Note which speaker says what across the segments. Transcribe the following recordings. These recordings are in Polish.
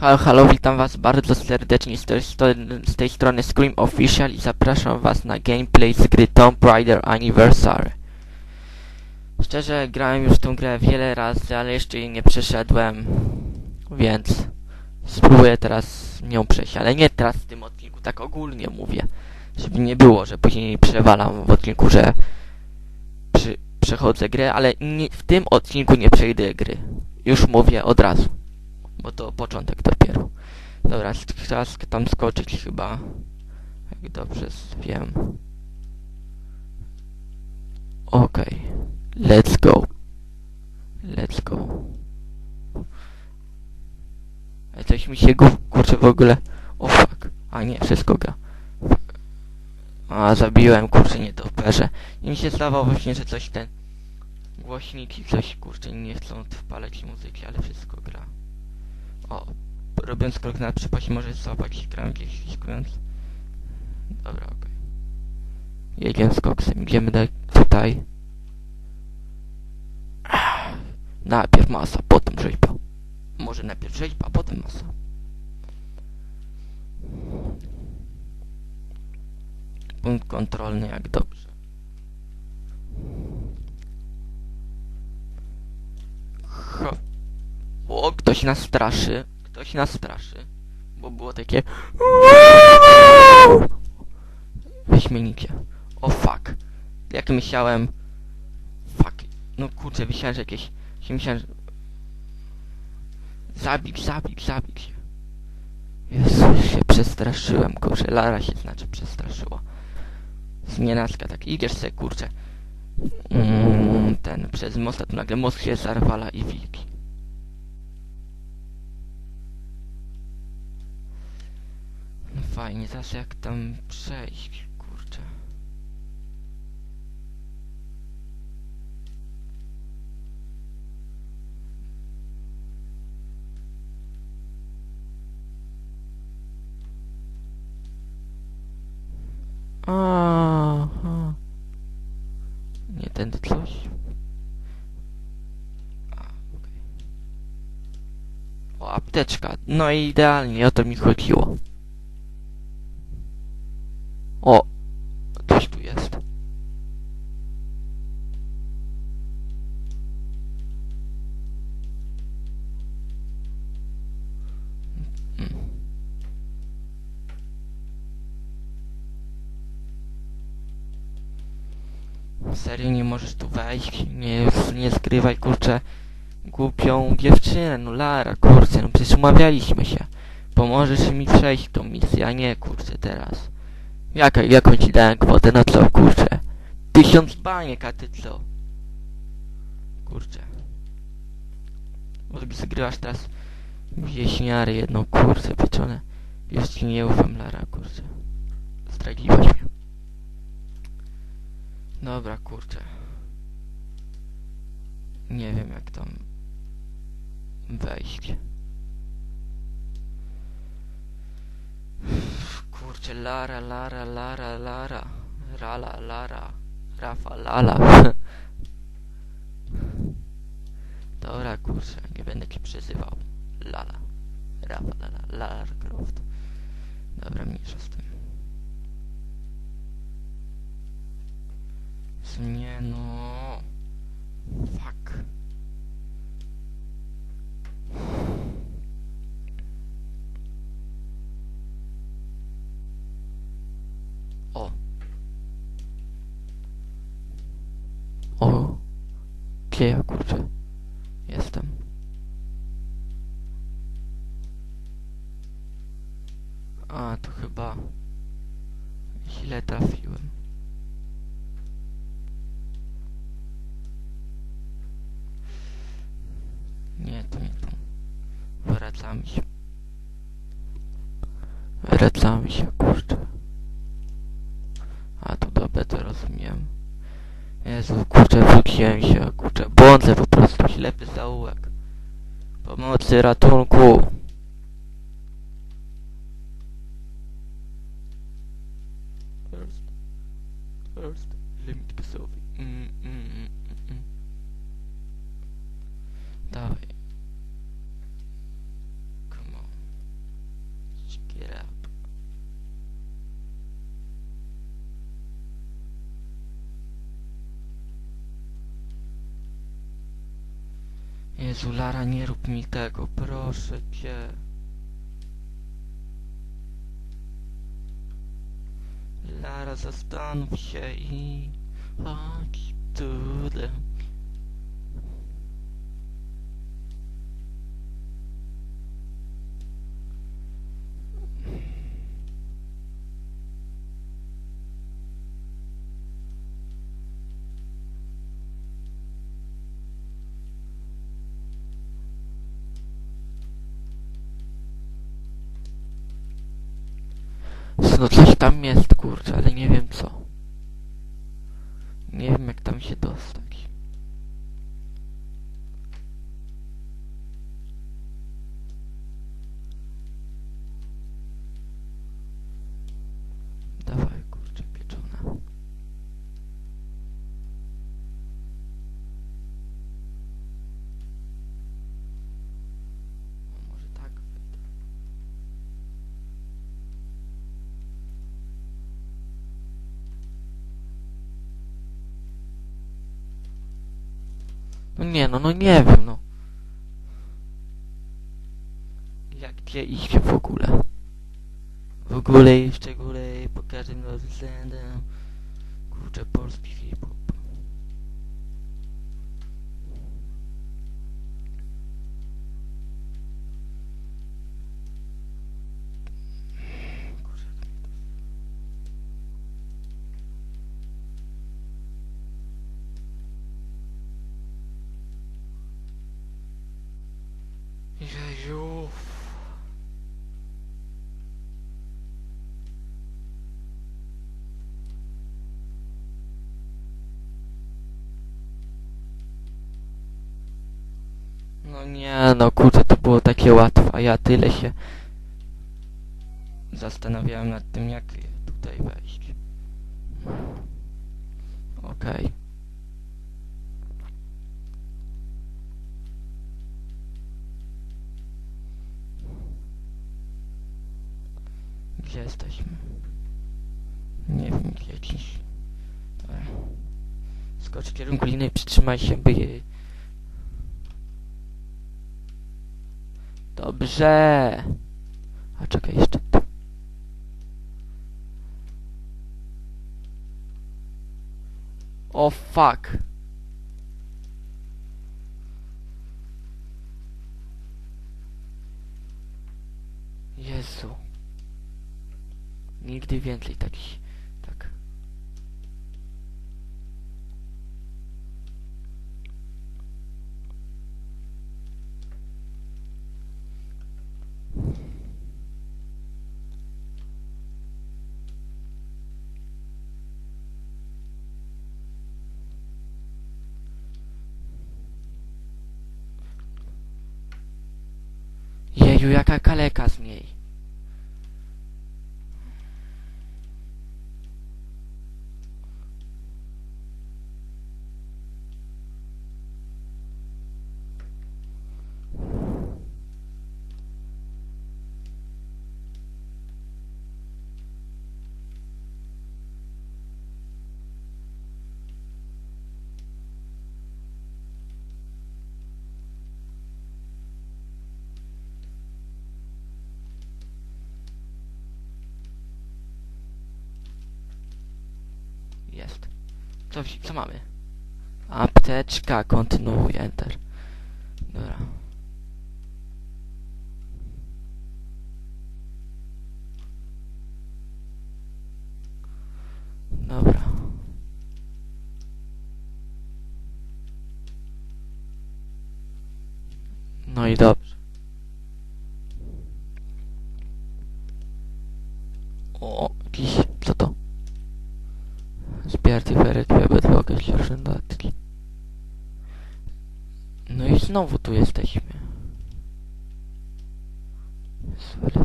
Speaker 1: Halo, halo, witam was bardzo serdecznie z tej, z tej strony Scream Official i zapraszam was na gameplay z gry Tomb Raider Anniversary. Szczerze, grałem już tą grę wiele razy, ale jeszcze jej nie przeszedłem, więc spróbuję teraz nią przejść, ale nie teraz w tym odcinku, tak ogólnie mówię, żeby nie było, że później przewalam w odcinku, że przy, przechodzę grę, ale nie, w tym odcinku nie przejdę gry. Już mówię od razu bo to początek dopiero. Dobra, czas tam skoczyć chyba. Jak dobrze wiem. Okej. Let's go. Let's go. Coś mi się kurczę w ogóle... O fuck. A nie, wszystko gra. A, zabiłem, kurczę, nie toperze. I mi się zdawało właśnie, że coś ten... Głośniki coś, kurczę, nie chcą wpalać muzyki, ale wszystko gra. O, robiąc krok na przepaść może złapać ekran gdzieś wyskując. Dobra, okej. Jedziemy z koksem, idziemy dalej tutaj. Najpierw masa, potem rzeźba. Może najpierw rzeźba, a potem masa. Punkt kontrolny jak dobrze. O, ktoś nas straszy. Ktoś nas straszy. Bo było takie... Wyśmienicie. O fuck. Jak myślałem... Fuck. No kurczę, myślałem, że jakieś... Myślałem, że... Zabić, zabić, zabić się. Jezu, się przestraszyłem, kurczę. Lara się znaczy przestraszyła. Znienacka, tak idziesz se, kurczę. Mm, ten, przez most, a tu nagle most się zarwala i wilki. No fajnie, teraz jak tam przejść, kurczę. Aha. Nie tędy coś. O, apteczka. No i idealnie, o to mi chodziło. O! Coś tu jest. Serio nie możesz tu wejść? Nie, nie zgrywaj kurczę głupią dziewczynę, no Lara, kurczę, no przecież umawialiśmy się. Pomożesz mi przejść tą misję, a nie kurczę teraz. Jaka, jaką ci dałem kwotę? No co, kurczę? Tysiąc baniek, a ty co? Kurczę. Może zgrywasz teraz wieśniary jedną, kurczę, pieczone. Już ci nie ufam, Lara, kurczę. Zdradziłaś mnie. Dobra, kurczę. Nie wiem jak tam wejść. Kurczę, Lara, Lara, Lara, Lara. Rala, Lara. Rafa, Lala. Dobra, kurczę, nie będę cię przyzywał. Lala. Rafa, Lala, Lara Croft. Dobra, mniejsza z Gdzie ja kurczę? Jestem. A, to chyba źle trafiłem. Nie, to nie to. Wracamy się. Wracamy się, kurczę. Jezu, kurczę, wróciłem się, kurczę. Błądzę po prostu, ślepy zaułek. Pomocy, ratunku. First, first, limit psowi. Mm, mm, mm, mm, mm. Dawaj. Come on. Get up. Jezu, Lara, nie rób mi tego, proszę cię. Lara, zastanów się i chodź. No coś tam jest, kurczę, ale nie wiem co. Nie wiem jak tam się dostać. Dawaj, kurczę, pieczona. O, może tak wejdę. No nie, no, no nie wiem, no. Jak gdzie iść w ogóle? W ogóle i w szczególe i po każdym względem. Kurczę, polski hip-hop. No nie, no kurczę, to było takie łatwe, a ja tyle się zastanawiałem nad tym, jak tutaj wejść. Okej. Gdzie jesteśmy? Nie wiem, gdzie dziś. Skocz w kierunku linii, przytrzymaj się, by Dobrze. A czekaj jeszcze. O fuck. Jezu. Nigdy więcej takich... Tak. Jeju, jaka kaleka z niej. Jest. Co, co mamy? Apteczka, kontynuuj, enter. Dobra. Dobra. No i dobrze. Znowu tu jesteśmy. Ale...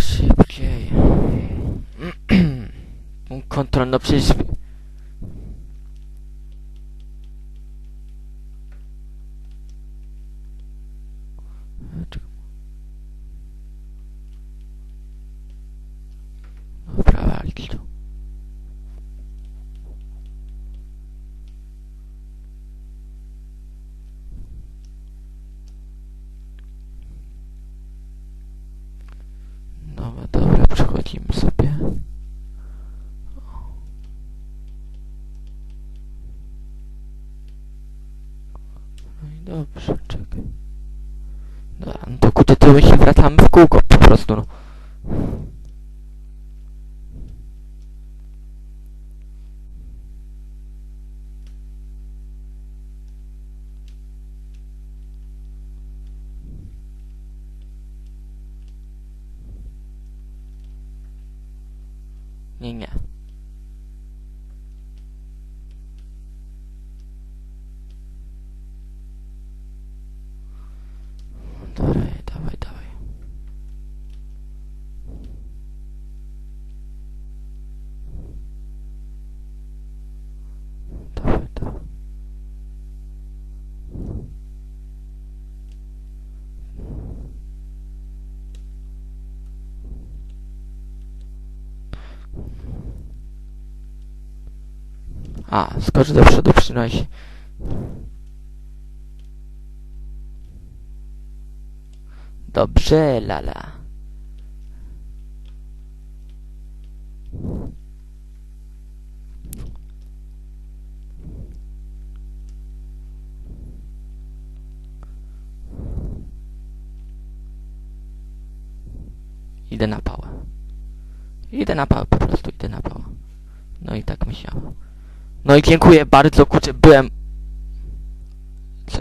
Speaker 1: Szybciej. Kontrol, no przecież... dobrze, czekaj. Dobra, no to ku tytuły się wracamy w kółko po prostu, no. Nie, nie. Dobra, dawaj, dawaj. Dawaj, dawaj. A, skocz do przodu, przynosi. Dobrze, lala. Idę na pałę. Idę na pałę, po prostu idę na pałę. No i tak myślałem. No i dziękuję bardzo, kurczę, byłem... Co?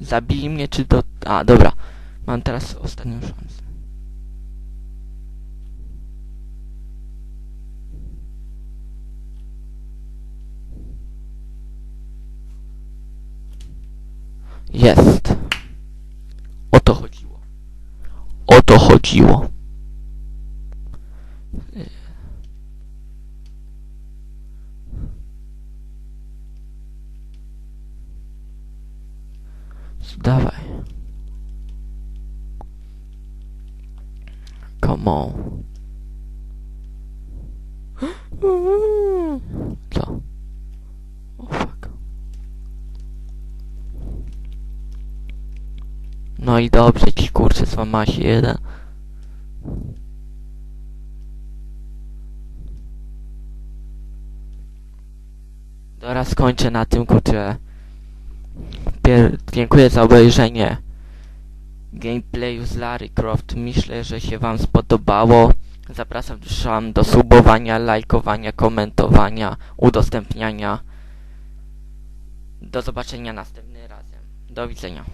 Speaker 1: Zabili mnie, czy do... A, dobra. Mam teraz ostatnią szansę. Jest. O to chodziło. O to chodziło. Dawaj. Come on. Co? O fuck. No i dobrze ci kurczę złamała się jeden. Teraz skończę na tym kurczę. Dziękuję za obejrzenie gameplayu z Larry Croft. Myślę, że się wam spodobało. Zapraszam do subowania, lajkowania, komentowania, udostępniania. Do zobaczenia następnym razem. Do widzenia.